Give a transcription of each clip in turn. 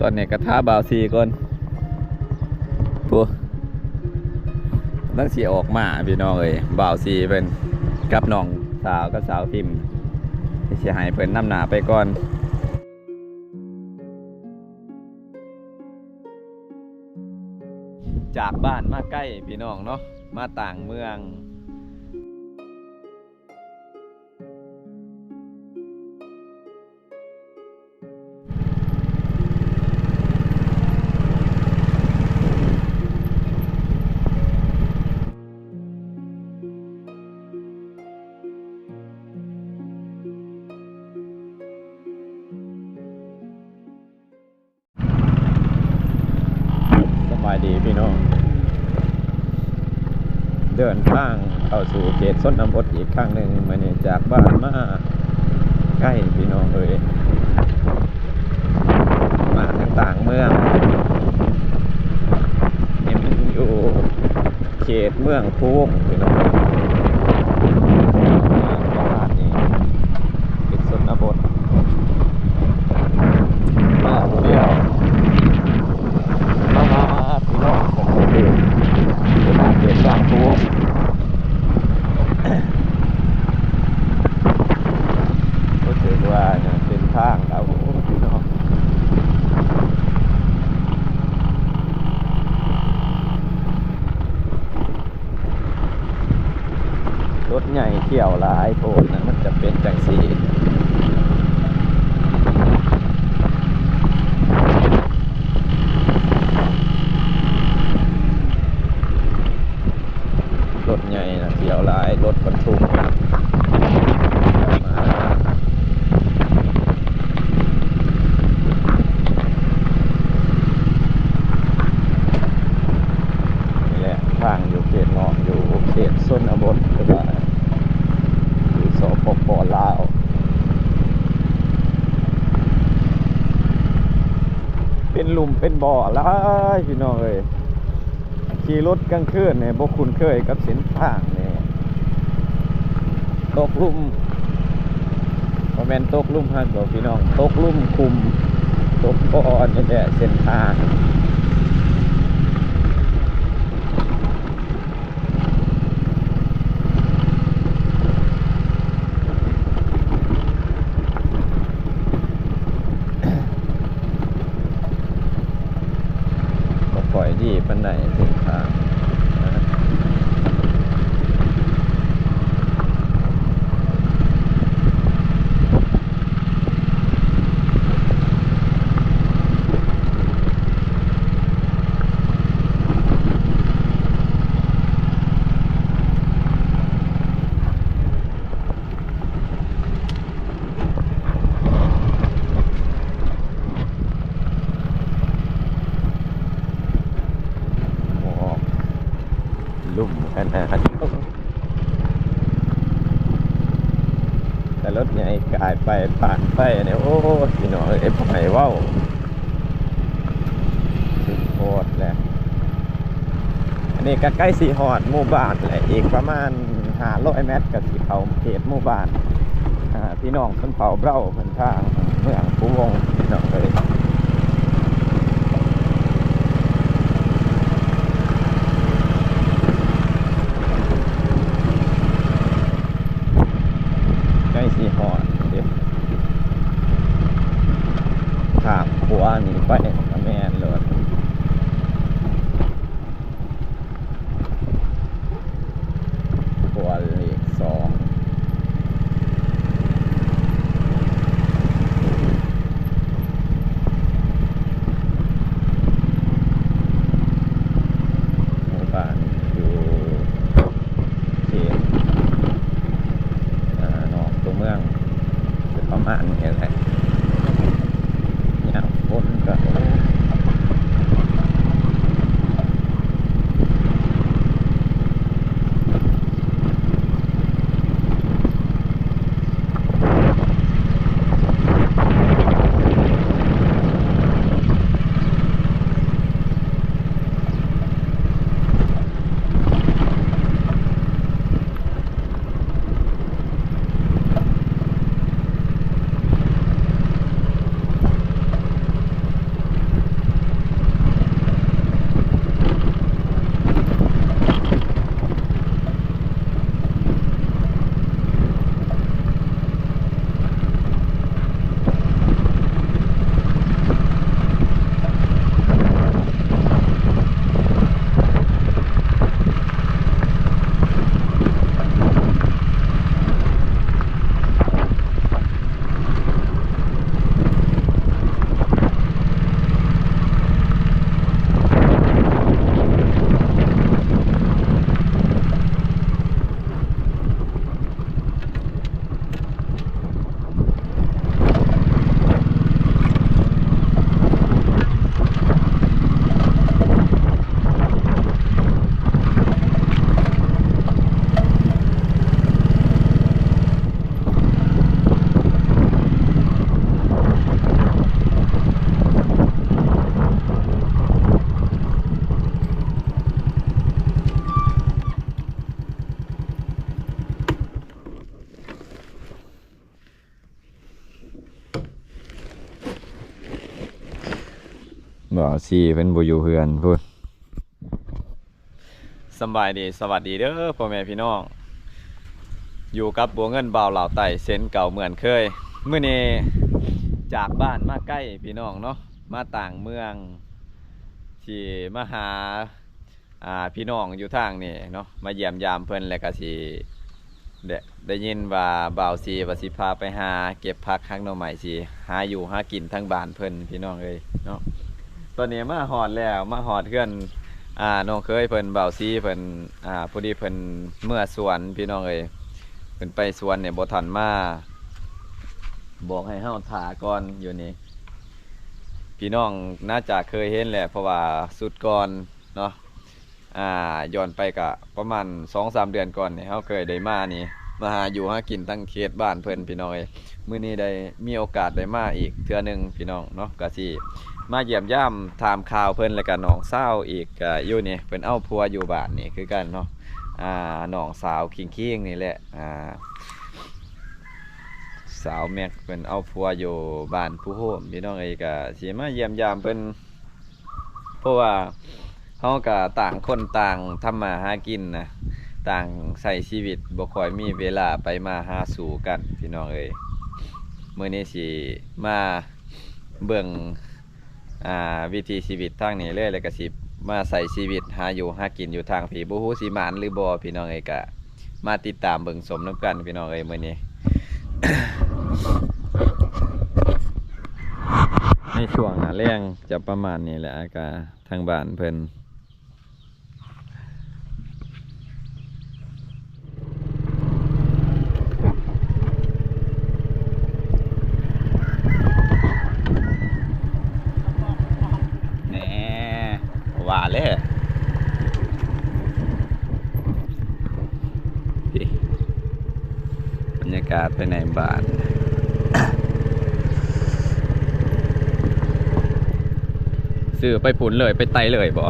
ตอนนี้กระทาบาวซีก่อนตัวตั้งสีออกมาพี่น้องเอ้ยบาวซีเป็นกับน้องสาวกับสาวพิมพ์เสียหายเพิ่นนำหนาไปก่อนจากบ้านมาใกล้พี่น้องเนาะมาต่างเมือง บายดีพี่น้อง เดินทางเข้าสู่เขตส้นน้ำพดอีกครั้งหนึ่งมาเนี่ยจากบ้านมาใกล้พี่น้องเลยมาทางต่างเมืองนี่มันอยู่เขตเมืองพุงพี่น้องบ้านนี้เขตส้นน้ำพดมาเดียว มามาพี่น้องผมก็คือเป็นอาเขตกลางทุ่งรู้สึกว่าเนี่ยเป็นทางเราพี่น้องร ถใหญ่เที่ยวหลายโพดนะมันจะเป็นจังสี รถใหญ่นะเที่ยวหลายรถบรรทุกมานี่แหละทางอยู่เขตนอกอยู่เขตส้นอบนก็ว่าอยู่สปปลาว เป็นหลุมเป็น บ่อหลายพี่น้องเอ้ยขี่รถกลางคืนเนี่ยบกคุณเคยกับเส้นทางเนี่ยตกลุ่มพอแมนตกลุ่มฮันบอกพี่น้อง ตกลุ่มคุมตกบ่อนนี่แหละเส้นทางก็ปล่อย ดีปันไหนเส้นทางนะหมอกลุ่มขนาดแต่รถใหญ่กายไปผ่านไปเนี่ยโอ้พี่น้องเอ้ยไปเว้าสุดโคตรแหละอั นนี้ก็ใกล้สีหอดหมู่บ้านแหละอีกประมาณหาร้อยเมตรกับสีเขาเขตหมู่บ้านพี่น้องคนเผาเบ้าคนทางเมืองปูวงพี่น้องเลยใกล้สีหอด บ่าวซีเพิ่นบ่อยู่เฮือนพูดสบายดีสวัสดีเด้อพ่อแม่พี่น้อง อยู่กับบัวเงินบ่าวเหล่าไต่เซนเก่าเหมือนเคยมื้อนี้จากบ้านมาใกล้พี่น้องเนาะมาต่างเมืองที่มาหาอ่าพี่น้องอยู่ทางนี่เนาะมาเยี่ยมยามเพิ่นแล้วก็สิได้ได้ยินว่าบ่าวซีว่าสิพาไปหา เก็บผักข้างหน่อใหม่สิหาอยู่หากินทั้งบ้านเพิ่นพี่น้องเอ้ยเนาะ ตอนนี้มาหอดแล้วมาหอดเพื่อนอ่าน้องเคยเพิ่นบ่าวซีเพิ่นอ่าพอดีเพิ่นเมื่อสวนพี่น้องเอ้ยขึ้นไปสวนเนี่ยบ่ทันมาบอกให้เฮาถ่าก่อนอยู่นี่พี่น้องน่าจะเคยเห็นแหละเพราะว่าสุดก่อนเนาะอ่าย้อนไปกะประมาณ2-3เดือนก่อนเนี่ยเฮาเคยได้มานี่มาหาอยู่หากินตั้งเขตบ้านเพิ่นพี่น้องเอ้ยมื้อนี้ได้มีโอกาสได้มาอีกเทื่อนึงพี่น้องเนาะก็สิ มาเยี่ยมย่ามถามข่าวเพิ่นแล้วก็น้องสาวอีกอยู่นี่เพิ่นเอาผัวอยู่บ้านนี่คือกันเนาะอ่าน้องสาวคิงคิงนี่แหละอ่าสาวแม็กเป็นเอาผัวอยู่บ้านผู้โฮมพี่น้องเอ้ยก็สิมาเยี่ยมยามเพิ่นเพราะว่าเฮาก็ต่างคนต่างทำมาหากินนะต่างใช้ชีวิตบ่ค่อยมีเวลาไปมาหาสู่กันพี่น้องเอ้ยมื้อนี้สิมาเบิ่ง อ่าวิธีชีวิตทางนี้เลยแล้วก็สิมาใส่ชีวิตหาอยู่หากินอยู่ทางผีบูฮูสีมานหรือบ่พี่น้องเอ้ยกะ มาติดตามเบิ่งสมน้ำกันพี่น้องเอ้ยมื้อนี้ ในช่วงหน้าแรงจะประมาณนี้แหละอากาทางบ้านเพิ่นแหน่ว่า เลยบรรยากาศภายในบ้านซื้อไปผุนเลยไปไตเลยบ่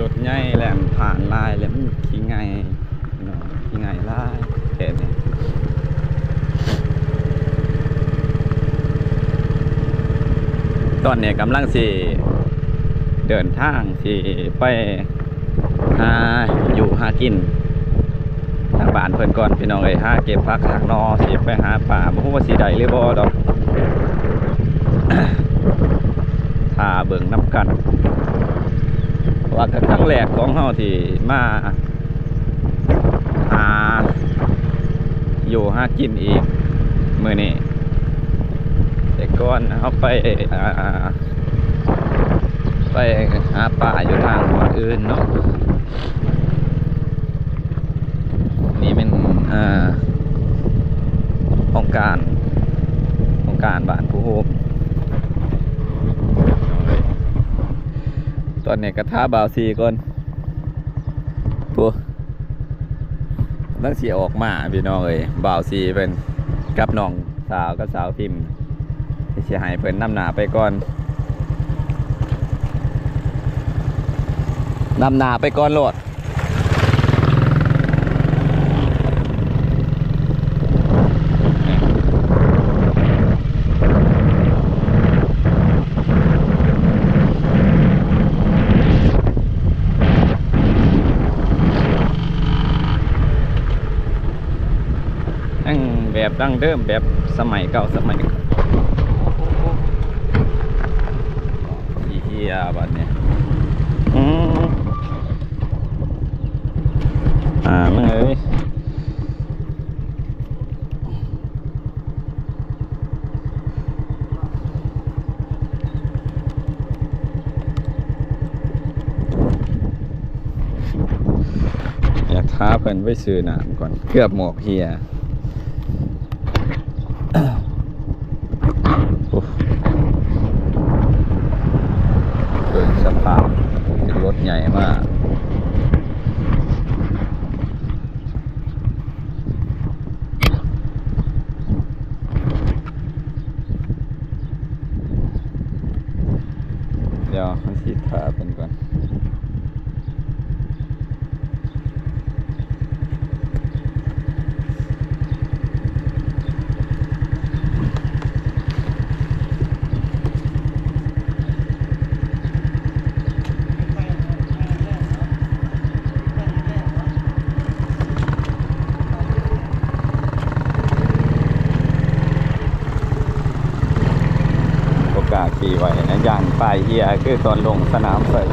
รถใหญ่แหลมผ่านลายแล้วมันขี้ไงเนาะขี้ไงลายแค่นี้ ต อนนี้กำลังสิเดินทางสิไปหาอยู่หากินทางบ้านเพิ่นก่อนพี่น้องเอ้ยหาเก็บผักทางนอสิไปหาป่าบ่ฮู้ว่าสิได้หรือบ่ดอกถ้าเบิ่งนํกันว่าก็ครั้งแรกของเฮาที่มาหาอยู่หากินอีกมื้อนี้ แต่ก่อนเขาไปไปหาป่าอยู่ทางอื่นเนาะนี่เป็นอ่าองการองการบ้านผู้โฮมตอนนี้กระทาบ่าวซีก่อนผู้ตั้งเสียออกมาพี่น้องเอ้ยบ่าวซีเป็นกับน้องสาวกับสาวพิมพ์ สิให้เพิ่นนำหนาไปก่อนนำหนาไปก่อนโหลดตั้งแบบดั้งเดิมแบบสมัยเก่าสมัยก่ อนอีเฮียบัดเนี่ยอืมอ่ามึงเอ้ยอยากท้าเพิ่นไปซื้อน้ำก่อนเกือบหมอกเฮีย โอ้ เกิดสภาพเป็นรถใหญ่มาก อ เดี๋ยวมันสีทาเป็นก่อนกาขี่ไว อย่างป้ายเฮียคือตอนลงสนามเสร็จ